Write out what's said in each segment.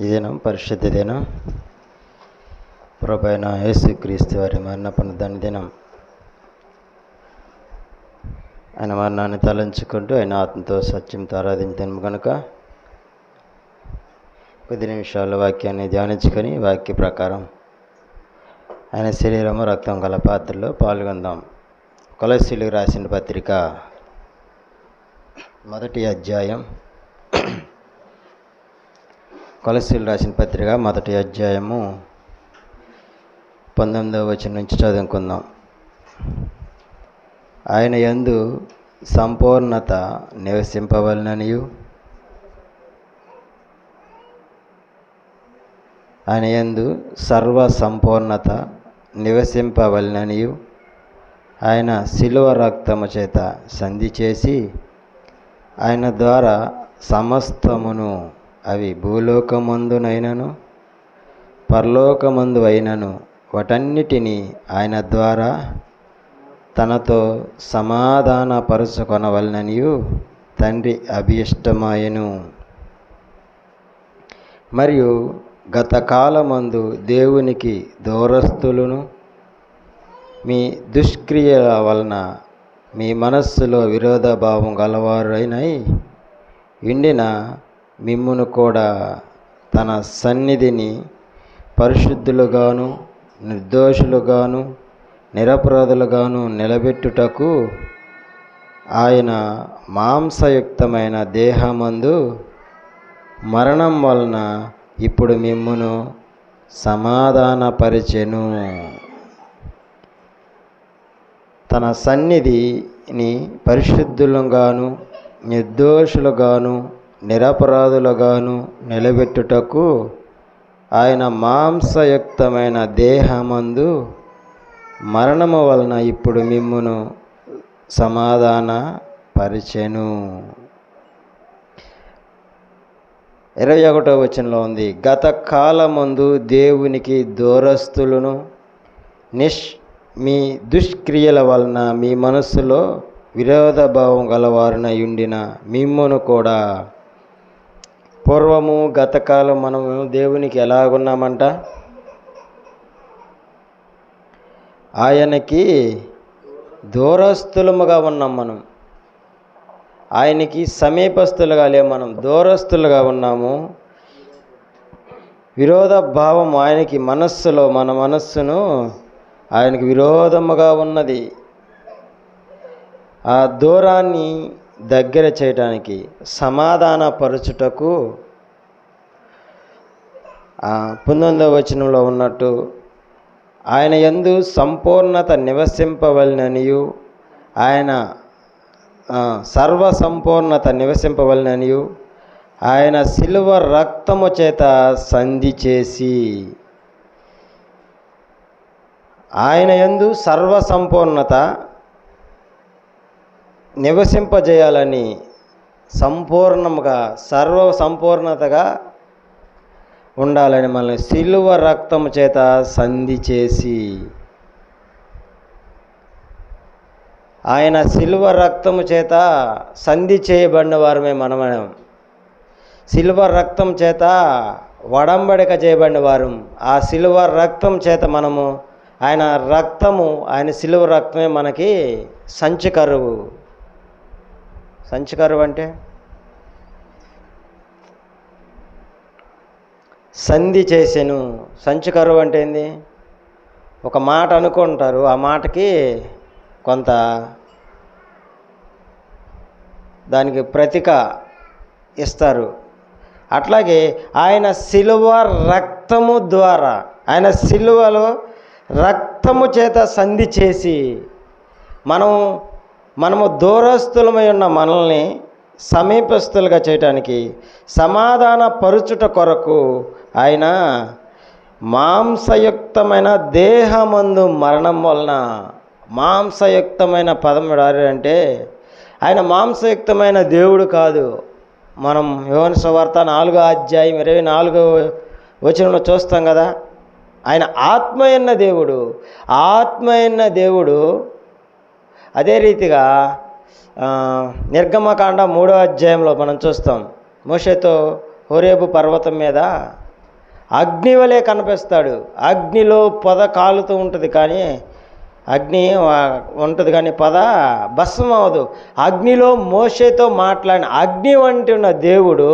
ఈ దినం పరిశుద్ధ దినం. ప్రభైన యేసుక్రీస్తు వారి మరణ దాని దినం ఆయన మరణాన్ని తలంచుకుంటూ ఆయన ఆత్మతో సత్యంతో ఆరాధించాము కనుక కొద్ది నిమిషాల వాక్యాన్ని ధ్యానించుకొని వాక్య ప్రకారం ఆయన శరీరము రక్తం గల పాత్రలో పాల్గొందాం. కొలసీలకు రాసిన పత్రిక మొదటి అధ్యాయం. కొలసీలు రాసిన పత్రిక మొదటి అధ్యాయము పంతొమ్మిదవ వచనం నుంచి చదువుకుందాం. ఆయన యందు సంపూర్ణత నివసింపవలననియు. ఆయన యందు సర్వ సంపూర్ణత నివసింపవలననియు. ఆయన శిలువ రక్తము చేత సంధి చేసి ఆయన ద్వారా సమస్తమును అవి భూలోకమందునైనను పరలోకమందు అయినను వాటన్నిటినీ ఆయన ద్వారా తనతో సమాధానపరుచుకొనవలననియు తండ్రి అభీష్టమాయను. మరియు గత కాలమందు దేవునికి దూరస్తులను మీ దుష్క్రియల వలన మీ మనస్సులో విరోధభావం గలవారైనై ఎండిన మిమ్మును కూడా తన సన్నిధిని పరిశుద్ధులుగాను నిర్దోషులుగాను నిరపరాధులుగాను నిలబెట్టుటకు ఆయన మాంసయుక్తమైన దేహమందు మరణం వలన ఇప్పుడు మిమ్మును సమాధానపరిచెను. తన సన్నిధిని పరిశుద్ధులుగాను నిర్దోషులుగాను నిరపరాధులుగాను నిలబెట్టుటకు ఆయన మాంసయుక్తమైన దేహమందు మరణము వలన ఇప్పుడు మిమ్మును సమాధాన పరిచెను ఇరవై ఒకటో వచనంలో ఉంది గత కాలమందు దేవునికి దూరస్తులను నిష్ మీ దుష్క్రియల వలన మీ మనస్సులో విరోధభావం గలవారిన ఉండిన మిమ్మును కూడా పూర్వము గతకాలం మనము దేవునికి ఎలాగున్నామంట? ఆయనకి దూరస్తులముగా ఉన్నాం మనం. ఆయనకి సమీపస్తులుగా లే మనం. దూరస్తులుగా ఉన్నాము. విరోధ భావం ఆయనకి మనస్సులో మన మనస్సును ఆయనకి విరోధముగా ఉన్నది. ఆ దూరాన్ని దగ్గర చేయటానికి సమాధానపరచుటకు పంతొమ్మిదవ వచనంలో ఉన్నట్టు ఆయన ఎందు సంపూర్ణత నివసింపవలననియు ఆయన సర్వ సంపూర్ణత నివసింపవలననియు ఆయన శిలువ రక్తము చేత సంధి చేసి ఆయన ఎందు సర్వ సంపూర్ణత నివసింపజేయాలని సంపూర్ణముగా సర్వ సంపూర్ణతగా ఉండాలని మనల్ని సిలువ రక్తము చేత సంధి చేసి ఆయన సిలువ రక్తము చేత సంధి చేయబడిన వారమే మనమనం సిలువ రక్తం చేత వడంబడిక చేయబడిన వారు. ఆ సిలువ రక్తం చేత మనము ఆయన రక్తము ఆయన సిలువ రక్తమే మనకి సంచి కరువు సంచి కరువు అంటే? సంధి చేసెను. సంచి కరువు అంటే ఏంది? ఒక మాట అనుకుంటారు. ఆ మాటకి కొంత దానికి ప్రతిక ఇస్తారు. అట్లాగే ఆయన సిలువ రక్తము ద్వారా ఆయన సిలువలో రక్తము చేత సంధి చేసి మనం మనము దూరస్తులమై ఉన్న మనల్ని సమీపస్తులుగా చేయటానికి సమాధాన పరుచుట కొరకు ఆయన మాంసయుక్తమైన దేహమందు మరణం వలన మాంసయుక్తమైన పదం అంటే ఆయన మాంసయుక్తమైన దేవుడు కాదు. మనం యోన సువార్త నాలుగో అధ్యాయం ఇరవై నాలుగో వచనంలో చూస్తాం కదా. ఆయన ఆత్మయన్న దేవుడు ఆత్మయన్న దేవుడు అదే రీతిగా నిర్గమకాండ మూడో అధ్యాయంలో మనం చూస్తాం. మోషేతో హోరేబు పర్వతం మీద అగ్ని వలె కనిపిస్తాడు. అగ్నిలో పొద కాలుతూ ఉంటుంది కానీ అగ్ని ఉంటుంది కానీ పద భస్మం అవ్వదు. అగ్నిలో మోషేతో మాట్లాడిన అగ్ని వంటి ఉన్న దేవుడు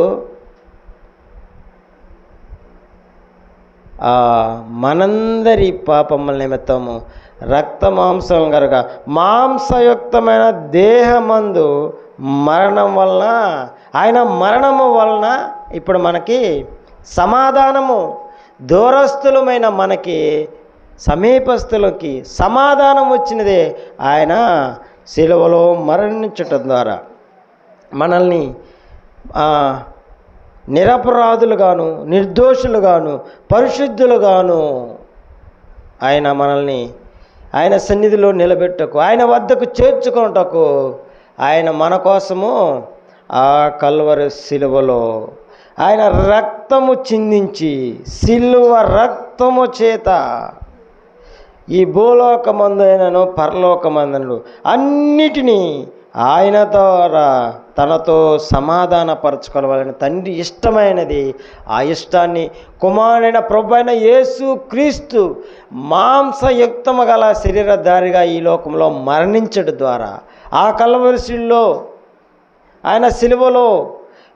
మనందరి పాపముల నిమిత్తము రక్త మాంసం కనుక. మాంసయుక్తమైన దేహమందు మరణం వలన ఆయన మరణము వలన ఇప్పుడు మనకి సమాధానము. దూరస్థులమైన మనకి సమీపస్థులకి సమాధానం వచ్చినదే ఆయన శిలువలో మరణించటం ద్వారా. మనల్ని నిరపరాధులుగాను నిర్దోషులుగాను పరిశుద్ధులుగాను ఆయన మనల్ని ఆయన సన్నిధిలో నిలబెట్టకు. ఆయన వద్దకు చేర్చుకొనుటకు ఆయన మన కోసము ఆ కల్వరి శిలువలో ఆయన రక్తము చిందించి సిలువ రక్తము చేత ఈ భూలోకమందైనను పరలోకమందను అన్నిటినీ ఆయన ద్వారా తనతో సమాధానపరచుకోవాలని తండ్రి ఇష్టమైనది. ఆ ఇష్టాన్ని కుమారుడైన ప్రభు అయిన యేసు క్రీస్తు మాంసయుక్తము గల శరీరధారిగా ఈ లోకంలో మరణించడం ద్వారా ఆ కలవరిశిల్లో ఆయన సిలువలో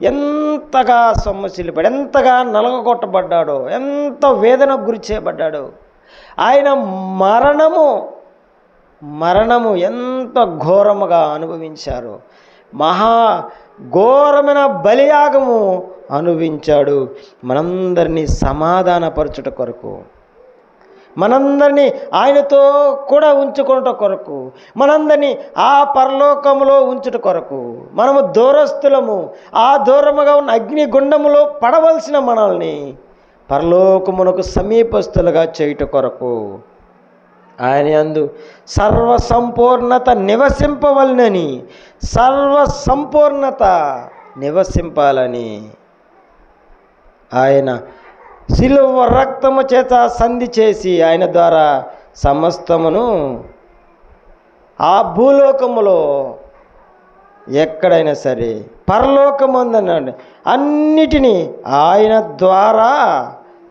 ఎంతగా సొమ్మసిల్లిపడి ఎంతగా నలగొట్టబడ్డాడో ఎంత వేదనకు గురి చేయబడ్డాడో ఆయన మరణము మరణము ఎంత ఘోరముగా అనుభవించారు మహా ఘోరమైన బలియాగము అనుభవించాడు మనందరినీ సమాధానపరచుట కొరకు. మనందరినీ ఆయనతో కూడా ఉంచుకున్నట కొరకు. మనందరినీ ఆ పరలోకములో ఉంచుట కొరకు. మనము దూరస్తులము ఆ దూరముగా ఉన్న అగ్నిగుండములో పడవలసిన మనల్ని పరలోకమునకు సమీపస్తులుగా చేయుట కొరకు. ఆయన అందు సర్వసంపూర్ణత నివసింపవలనని సర్వ సంపూర్ణత నివసింపాలని. ఆయన సిలువ రక్తము చేత సంధి చేసి ఆయన ద్వారా సమస్తమును ఆ భూలోకములో ఎక్కడైనా సరే పరలోకమందనండి అన్నిటినీ ఆయన ద్వారా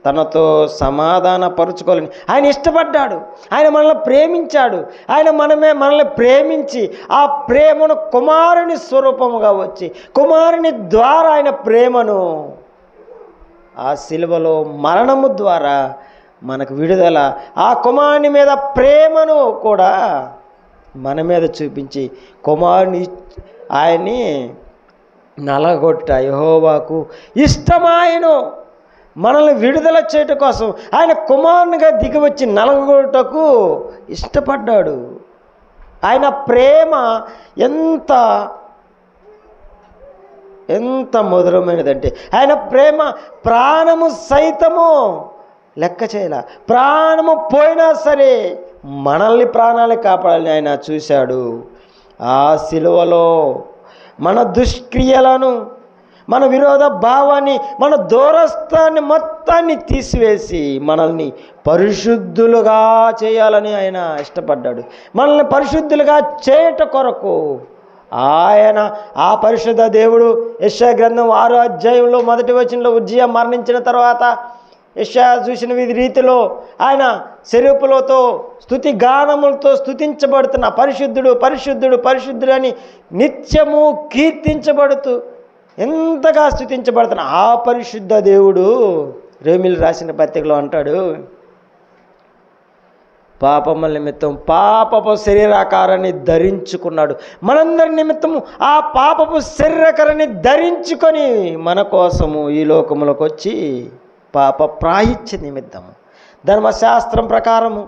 తనతో సమాధాన పరుచుకోలేని ఆయన ఇష్టపడ్డాడు. ఆయన మనల్ని ప్రేమించాడు. ఆయన మనమే మనల్ని ప్రేమించి ఆ ప్రేమను కుమారుని స్వరూపముగా వచ్చి కుమారుని ద్వారా ఆయన ప్రేమను ఆ శిలువలో మరణము ద్వారా మనకు విడుదల ఆ కుమారుని మీద ప్రేమను కూడా మన మీద చూపించి కుమారుని ఆయన్ని నలగొట్ట. యహోవాకు ఇష్టమాయను. మనల్ని విడుదల చేయటం కోసం ఆయన కుమారునిగా దిగివచ్చి నలగొటకు ఇష్టపడ్డాడు. ఆయన ప్రేమ ఎంత ఎంత మధురమైనదంటే ఆయన ప్రేమ ప్రాణము సైతము లెక్క చేయాల. ప్రాణము పోయినా సరే మనల్ని ప్రాణాలు కాపాడాలని ఆయన చూశాడు. ఆ సిలువలో మన దుష్క్రియలను మన విరోధ భావాన్ని మన దూరస్థాన్ని మొత్తాన్ని తీసివేసి మనల్ని పరిశుద్ధులుగా చేయాలని ఆయన ఇష్టపడ్డాడు. మనల్ని పరిశుద్ధులుగా చేయట కొరకు ఆయన ఆ పరిశుద్ధ దేవుడు యశా గ్రంథం ఆరో అధ్యాయంలో మొదటి వచనంలో ఉజ్జయ మరణించిన తర్వాత యశా చూసిన విధి రీతిలో ఆయన శరీపులతో స్థుతి గానములతో స్థుతించబడుతున్న పరిశుద్ధుడు పరిశుద్ధుడు పరిశుద్ధుడు అని నిత్యము కీర్తించబడుతూ ఎంతగా స్థుతించబడుతున్న ఆ పరిశుద్ధ దేవుడు రేమిలు రాసిన పత్రికలో అంటాడు పాపముల నిమిత్తం పాపపు శరీరాకారాన్ని ధరించుకున్నాడు. మనందరి నిమిత్తము ఆ పాపపు శరీరాకారాన్ని ధరించుకొని మన కోసము ఈ లోకములకు వచ్చి పాప ప్రాహిత్య నిమిత్తము. ధర్మశాస్త్రం ప్రకారము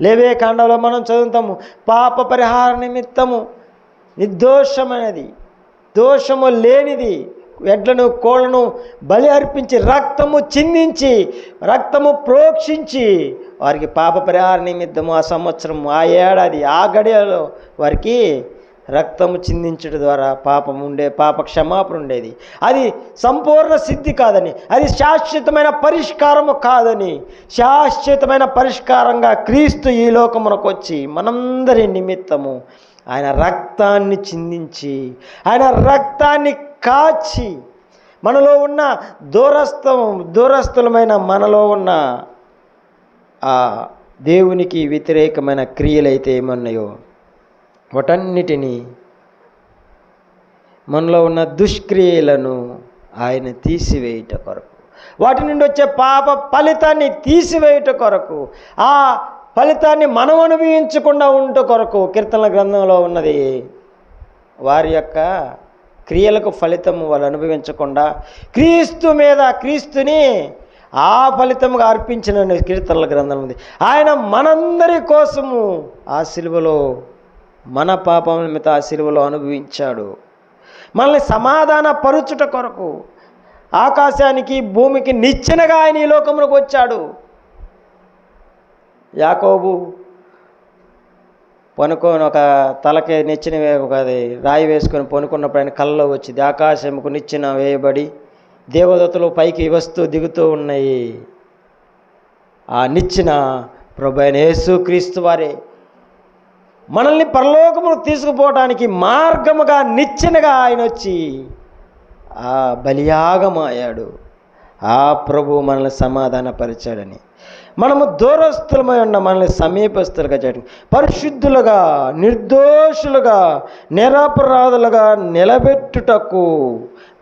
లేవే కాండంలో మనం చదువుతాము పాప పరిహార నిమిత్తము నిర్దోషమైనది. దోషము లేనిది ఎడ్లను కోళ్ళను బలి అర్పించి రక్తము చిందించి రక్తము ప్రోక్షించి వారికి పాప పరిహార నిమిత్తము ఆ సంవత్సరం ఆ ఏడాది ఆ గడియలో వారికి రక్తము చిందించడం ద్వారా పాపం ఉండే పాప క్షమాపణ ఉండేది. అది సంపూర్ణ సిద్ధి కాదని అది శాశ్వతమైన పరిష్కారము కాదని శాశ్వతమైన పరిష్కారంగా క్రీస్తు ఈ లోకమునకు వచ్చి మనందరి నిమిత్తము ఆయన రక్తాన్ని చిందించి ఆయన రక్తాన్ని కాచి మనలో ఉన్న దూరస్థం దూరస్థులమైన మనలో ఉన్న ఆ దేవునికి వ్యతిరేకమైన క్రియలైతే ఏమన్నాయో వాటన్నిటినీ మనలో ఉన్న దుష్క్రియలను ఆయన తీసివేయుట కొరకు. వాటి నుండి వచ్చే పాప ఫలితాన్ని తీసివేయుట కొరకు ఆ ఫలితాన్ని మనం అనుభవించకుండా ఉంట కొరకు కీర్తనల గ్రంథంలో ఉన్నది వారి యొక్క క్రియలకు ఫలితం వాళ్ళు అనుభవించకుండా క్రీస్తు మీద క్రీస్తుని ఆ ఫలితముగా అర్పించిన కీర్తనల గ్రంథం ఉంది ఆయన మనందరి కోసము ఆ సిలువలో మన పాపం నిమిత్త ఆ సిలువలో అనుభవించాడు. మనల్ని సమాధాన పరుచుట కొరకు ఆకాశానికి భూమికి నిచ్చెనగా ఆయన ఈ లోకములకు వచ్చాడు. యాకోబు పనుకొని ఒక తలకి నెచ్చిన ఒక అది రాయి వేసుకొని పనుకున్నప్పుడు ఆయన కళ్ళలో వచ్చింది. ఆకాశంకు నిచ్చెన వేయబడి దేవదత్తలు పైకి వస్తూ దిగుతూ ఉన్నాయి. ఆ నిచ్చిన ప్రభు అయిన యేసు క్రీస్తు వారే మనల్ని పరలోకమును తీసుకుపోవటానికి మార్గముగా నిచ్చెనగా ఆయన వచ్చి ఆ బలియాగమాయాడు ఆ ప్రభు మనల్ని సమాధానపరిచాడని. మనము దూరస్తులమై ఉన్న మనల్ని సమీపస్తులుగా చేయడం పరిశుద్ధులుగా నిర్దోషులుగా నిరపరాధులుగా నిలబెట్టుటకు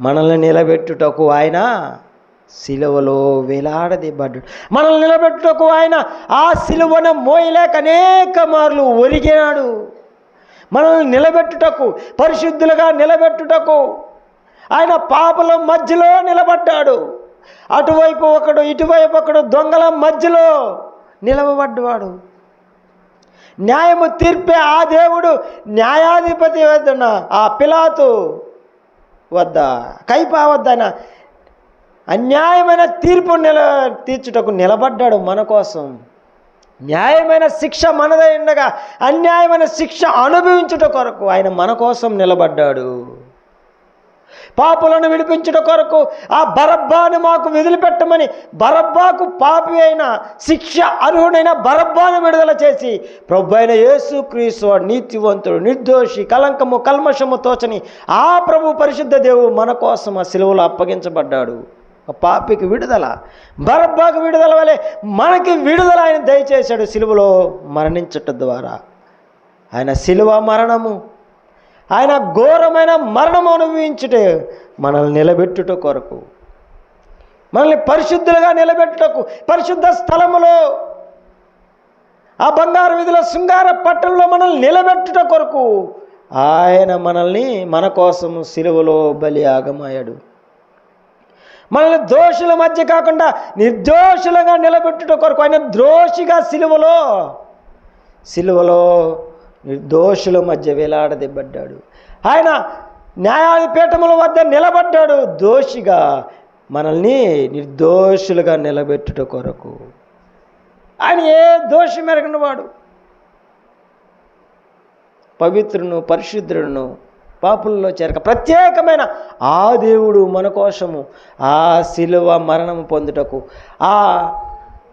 మనల్ని నిలబెట్టుటకు ఆయన సిలువలో వేలాడదీబడ్డాడు మనల్ని నిలబెట్టుటకు ఆయన ఆ సిలువను మోయలేక అనేక మార్లు ఒరిగినాడు. మనల్ని నిలబెట్టుటకు పరిశుద్ధులుగా నిలబెట్టుటకు ఆయన పాపల మధ్యలో నిలబడ్డాడు. అటువైపు ఒకడు ఇటువైపు ఒకడు దొంగల మధ్యలో నిలవబడ్డవాడు. న్యాయము తీర్పే ఆ దేవుడు న్యాయాధిపతి వద్దన ఆ పిలాతు వద్ద కైపా వద్దన అన్యాయమైన తీర్పు నిల తీర్చుటకు నిలబడ్డాడు మన కోసం. న్యాయమైన శిక్ష మనదై ఉండగా అన్యాయమైన శిక్ష అనుభవించుట కొరకు ఆయన మన కోసం నిలబడ్డాడు. పాపులను విడిపించుట కొరకు ఆ బరబ్బాను మాకు విదిలిపెట్టమని బరబ్బాకు పాపి అయిన శిక్ష అర్హుడైన బరబ్బాను విడుదల చేసి ప్రభు అయిన యేసు క్రీస్తు నీతివంతుడు నిర్దోషి కలంకము కల్మషము తోచని ఆ ప్రభు పరిశుద్ధ దేవుడు మన కోసం ఆ సెలవులు అప్పగించబడ్డాడు. ఆ పాపికి విడుదల బరబ్బాకు విడుదల వలె మనకి విడుదల ఆయన దయచేశాడు సిలువలో మరణించటం ద్వారా. ఆయన సిలువ మరణము ఆయన ఘోరమైన మరణం అనుభవించుటే మనల్ని నిలబెట్టుట కొరకు. మనల్ని పరిశుద్ధులుగా నిలబెట్టుటకు పరిశుద్ధ స్థలములో ఆ బంగారు విధుల శృంగార పట్టణంలో మనల్ని నిలబెట్టుట కొరకు ఆయన మనల్ని మన కోసము సిలువలో బలి ఆగమయ్యాడు మనల్ని దోషుల మధ్య కాకుండా నిర్దోషులుగా నిలబెట్టుట కొరకు ఆయన ద్రోషిగా సిలువలో సిలువలో నిర్దోషుల మధ్య వేలాడదెబ్బడ్డాడు. ఆయన న్యాయాధిపీఠముల వద్ద నిలబడ్డాడు. దోషిగా మనల్ని నిర్దోషులుగా నిలబెట్టుట కొరకు. ఆయన ఏ దోషి ఎరగనివాడు పవిత్రును పరిశుద్ధుడును పాపుల్లో చేరక ప్రత్యేకమైన ఆ దేవుడు మన కోసము ఆ శిలువ మరణము పొందుటకు ఆ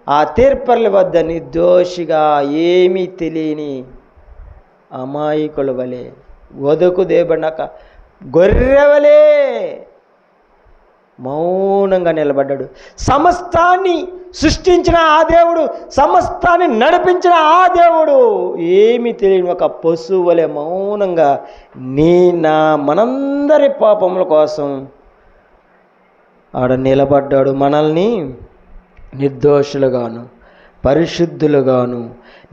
ఆ తీర్పర్ల వద్ద నిర్దోషిగా ఏమీ తెలియని అమాయకుల వలె వదకు దేబడక గొర్రెవలే మౌనంగా నిలబడ్డాడు. సమస్తాన్ని సృష్టించిన ఆ దేవుడు సమస్తాన్ని నడిపించిన ఆ దేవుడు ఏమి తెలియని ఒక పశువు మౌనంగా నీ నా మనందరి పాపముల కోసం ఆడ నిలబడ్డాడు. మనల్ని నిర్దోషులుగాను పరిశుద్ధులుగాను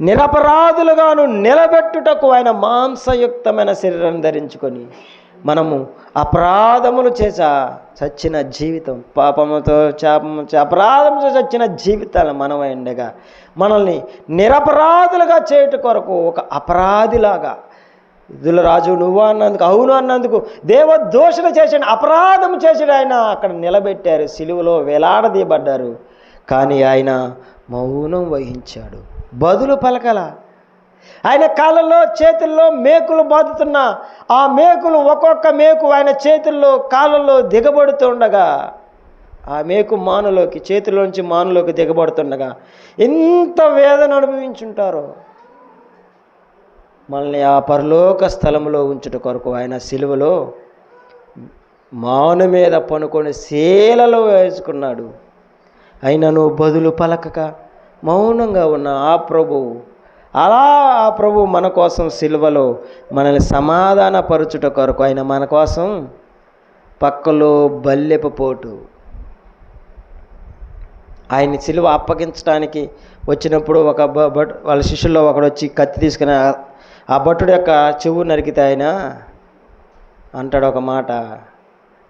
నిరపరాధులుగాను నిలబెట్టుటకు ఆయన మాంసయుక్తమైన శరీరం ధరించుకొని మనము అపరాధములు చేస చచ్చిన జీవితం పాపముతో చాపము అపరాధముతో చచ్చిన జీవితాలు మనమైండగా ఉండగా మనల్ని నిరపరాధులుగా చేయుట కొరకు ఒక అపరాధిలాగా ఇదుల రాజు నువ్వు అన్నందుకు అవును అన్నందుకు దేవదోషణ చేసిన అపరాధం చేసిన ఆయన అక్కడ నిలబెట్టారు సిలువలో వేలాడదీయబడ్డారు. కానీ ఆయన మౌనం వహించాడు. బదులు పలకల. ఆయన కాళ్ళలో చేతుల్లో మేకులు బాదుతున్న ఆ మేకులు ఒక్కొక్క మేకు ఆయన చేతుల్లో కాళ్ళల్లో దిగబడుతుండగా ఆ మేకు మానులోకి చేతిలోంచి మానులోకి దిగబడుతుండగా ఎంత వేదన అనుభవించుంటారో. మనల్ని ఆ పరలోక స్థలంలో ఉంచుట కొరకు ఆయన సిలువలో మాను మీద పనుకొని శీలలో వేసుకున్నాడు. అయినను బదులు పలకక మౌనంగా ఉన్న ఆ ప్రభువు. అలా ఆ ప్రభు మన కోసం సిల్వలో మనల్ని సమాధానపరచుట కొరకు ఆయన మన కోసం పక్కలో బల్లెపు పోటు. ఆయన్ని సిలువ అప్పగించడానికి వచ్చినప్పుడు ఒక భట్ వాళ్ళ శిష్యుల్లో ఒకడు వచ్చి కత్తి తీసుకుని ఆ- ఆ భట్టుడు యొక్క చెవు నరికితే ఆయన అంటాడు ఒక మాట.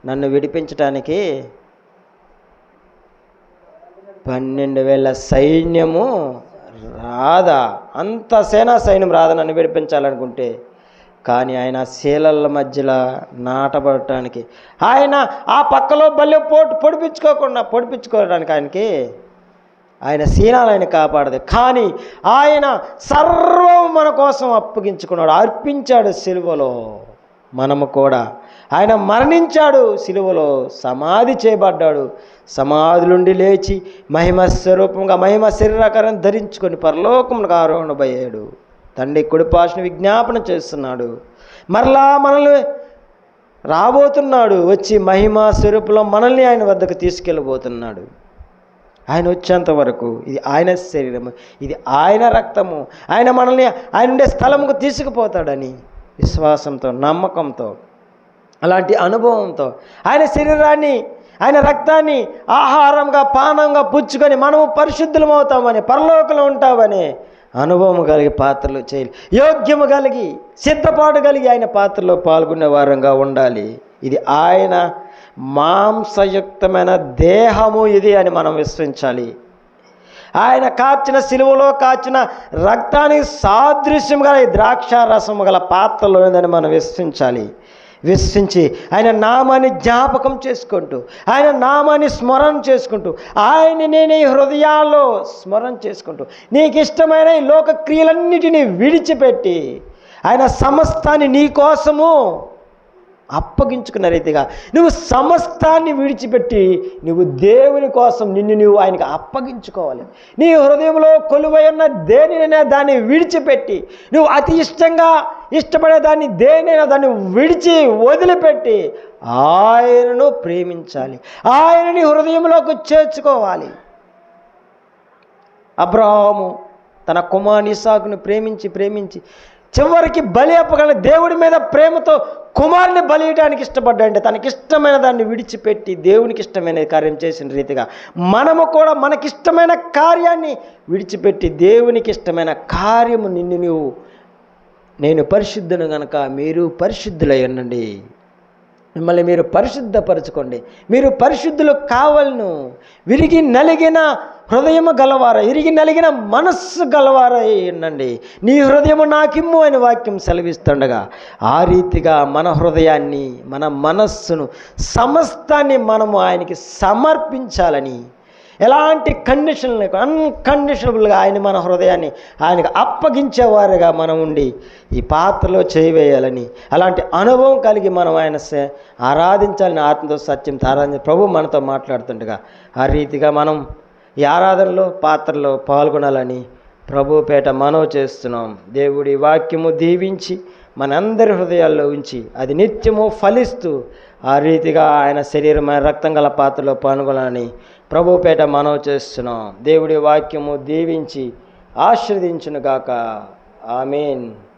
నన్ను విడిపించటానికి పన్నెండు వేల సైన్యము రాదా? అంత సేనా సైన్యం రాదని నన్ను విడిపించాలనుకుంటే? కానీ ఆయన శీలల మధ్యలో నాటబడటానికి ఆయన ఆ పక్కలో బల్లె పోటు పొడిపించుకోకుండా పొడిపించుకోవడానికి ఆయనకి ఆయన శీలాలు ఆయన కాపాడదు. కానీ ఆయన సర్వం మన కోసం అప్పగించుకున్నాడు అర్పించాడు సిలువలో మనము కూడా. ఆయన మరణించాడు సిలువలో సమాధి చేయబడ్డాడు. సమాధి నుండి లేచి మహిమ స్వరూపంగా మహిమ శరీరాకారం ధరించుకొని పరలోకమునకు ఆరోహణపోయాడు తండ్రి కుడిపాషను విజ్ఞాపన చేస్తున్నాడు. మరలా మనల్ని రాబోతున్నాడు. వచ్చి మహిమ స్వరూపంలో మనల్ని ఆయన వద్దకు తీసుకెళ్ళబోతున్నాడు. ఆయన వచ్చేంత వరకు ఇది ఆయన శరీరము ఇది ఆయన రక్తము. ఆయన మనల్ని ఆయన ఉండే స్థలముకు తీసుకుపోతాడని విశ్వాసంతో నమ్మకంతో అలాంటి అనుభవంతో. ఆయన శరీరాన్ని ఆయన రక్తాన్ని ఆహారంగా పానంగా పుచ్చుకొని మనము పరిశుద్ధులమవుతామని పరలోకంలో ఉంటామని అనుభవం కలిగి పాత్రలు చేయాలి. యోగ్యము కలిగి సిద్ధపాటు కలిగి ఆయన పాత్రలో పాల్గొనే వారంగా ఉండాలి. ఇది ఆయన మాంసయుక్తమైన దేహము ఇది అని మనం విశ్వించాలి ఆయన కాచిన సిలువలో కాచిన రక్తానికి సాదృశ్యం గల ఈ ద్రాక్ష రసము గల పాత్రలో ఉందని మనం విశ్వించాలి విశ్వించి ఆయన నామాన్ని జ్ఞాపకం చేసుకుంటూ ఆయన నామాన్ని స్మరణ చేసుకుంటూ ఆయన నేను ఈ హృదయాల్లో స్మరణ చేసుకుంటూ నీకు ఇష్టమైన ఈ లోక క్రియలన్నిటినీ విడిచిపెట్టి ఆయన సమస్తాన్ని నీ కోసము అప్పగించుకున్న రీతిగా నువ్వు సమస్తాన్ని విడిచిపెట్టి నువ్వు దేవుని కోసం నిన్ను నువ్వు ఆయనకి అప్పగించుకోవాలి. నీ హృదయంలో కొలువై ఉన్న దేనినైనా దాన్ని విడిచిపెట్టి నువ్వు అతి ఇష్టంగా ఇష్టపడే దాన్ని దేనైనా దాన్ని విడిచి వదిలిపెట్టి ఆయనను ప్రేమించాలి. ఆయనని హృదయంలోకి చేర్చుకోవాలి. అబ్రహాము తన కుమారుని ఇసాకును ప్రేమించి ప్రేమించి చివరికి బలి అప్పగల దేవుడి మీద ప్రేమతో కుమారుని బలియడానికి ఇష్టపడ్డాడంటే తనకి ఇష్టమైన దాన్ని విడిచిపెట్టి దేవునికి ఇష్టమైన కార్యం చేసిన రీతిగా మనము కూడా మనకిష్టమైన కార్యాన్ని విడిచిపెట్టి దేవునికి ఇష్టమైన కార్యము నిన్ను నువ్వు నేను పరిశుద్ధను గనక మీరు పరిశుద్ధులై ఉండండి. మిమ్మల్ని మీరు పరిశుద్ధపరచుకోండి. మీరు పరిశుద్ధులు కావాలను. విరిగి నలిగిన హృదయము గలవారై ఇరిగి నలిగిన మనస్సు గలవారై ఉండండి. నీ హృదయము నాకిమ్ము అని వాక్యం సెలవిస్తుండగా ఆ రీతిగా మన హృదయాన్ని మన మనస్సును సమస్తాన్ని మనము ఆయనకి సమర్పించాలని ఎలాంటి కండిషన్ లేక అన్కండిషనబుల్గా ఆయన మన హృదయాన్ని ఆయనకు అప్పగించేవారుగా మనం ఉండి ఈ పాత్రలో చేయవేయాలని అలాంటి అనుభవం కలిగి మనం ఆయన ఆరాధించాలని ఆత్మతో సత్యం ఆరాధన ప్రభు మనతో మాట్లాడుతుండగా ఆ రీతిగా మనం ఈ ఆరాధనలో పాత్రలో పాల్గొనాలని ప్రభు పేట మనవి చేస్తున్నాం. దేవుడి వాక్యము దీవించి మనందరి హృదయాల్లో ఉంచి అది నిత్యము ఫలిస్తూ ఆ రీతిగా ఆయన శరీరమైన రక్తం గల పాత్రలో పాల్గొనాలని ప్రభు పేట మనవి చేస్తున్నాం. దేవుడి వాక్యము దీవించి ఆశ్రదించునుగాక ఆమెన్.